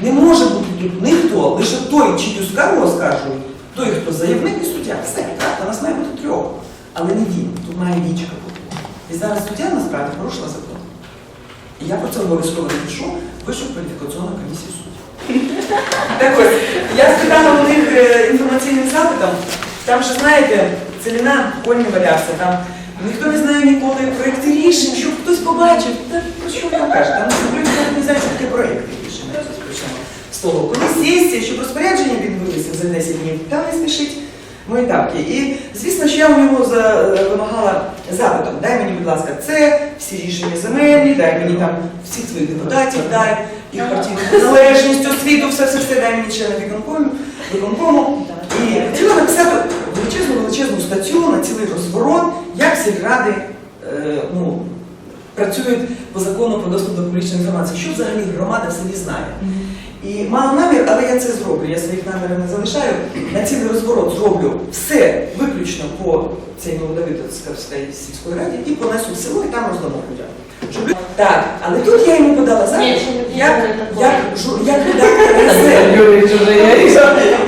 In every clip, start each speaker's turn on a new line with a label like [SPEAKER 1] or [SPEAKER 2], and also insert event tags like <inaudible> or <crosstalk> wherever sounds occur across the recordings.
[SPEAKER 1] Не може бути тут ніхто, лише той, чию скаргу оскаржують, той, хто заявник і суддя. Все, так, у нас має бути трьох. Але не він, тут має вічка бути. І зараз суддя насправді порушила закон. І я про це обов'язково напишу Вищу кваліфікаційну комісію суддів. <laughs> Так ось, я спитала у них інформаційним запитом, там же, знаєте, целіна конь не валявся, там ніхто не знає ніколи проєкти рішень, щоб хтось побачив. Та про що ви кажете? Там що таке проєкти Коли сесія, щоб розпорядження відбулися за 10 днів, там не спішить мої тапки. І звісно, що я у нього за, е, вимагала запитом, дай мені, будь ласка, це, всі рішення земельні, дай мені там всіх своїх депутатів, дай їх партійну незалежність, освіту, все, все, все, дай мені члени виконкому, виконкому. І хотіла написати величезну величезну статтю на цілий розворот, як сільради е, ну, працюють по закону про доступ до публічної інформації, що взагалі громада в селі знає. І мала намір, але я це зроблю. Я своїх намірів не залишаю. На цілий розворот зроблю все виключно по цій Новодавидовській сільської раді і понесу в село і там роздамо людям. Щоб Так, але тут я йому подала
[SPEAKER 2] не
[SPEAKER 1] як, як, як редактор
[SPEAKER 3] є.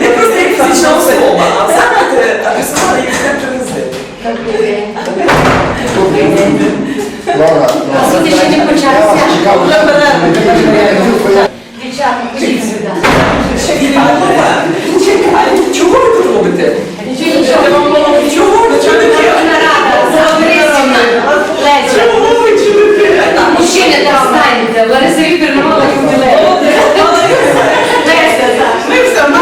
[SPEAKER 1] Не просто як фізична особа, а запит е, адресували як редактор газети.
[SPEAKER 4] Лора,
[SPEAKER 2] А суд ще не почався.
[SPEAKER 4] Цікаво,
[SPEAKER 3] Вже
[SPEAKER 2] Лариса Вікторівна мала юбілей.
[SPEAKER 3] Ми все, ми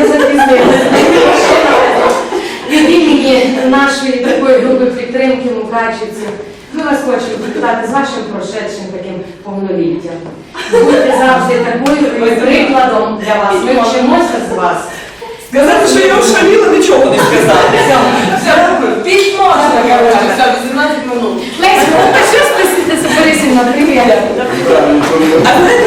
[SPEAKER 2] я запізнилася. Від імені нашої такої групи підтримки Мукачівців, ми вас хочемо привітати з вашим прошедшим таким повноліттям. Будьте завжди такою прикладом для вас. Ми вчимося з вас.
[SPEAKER 1] Сказати, що я ошаліла, нічого не сказати. ya. Aku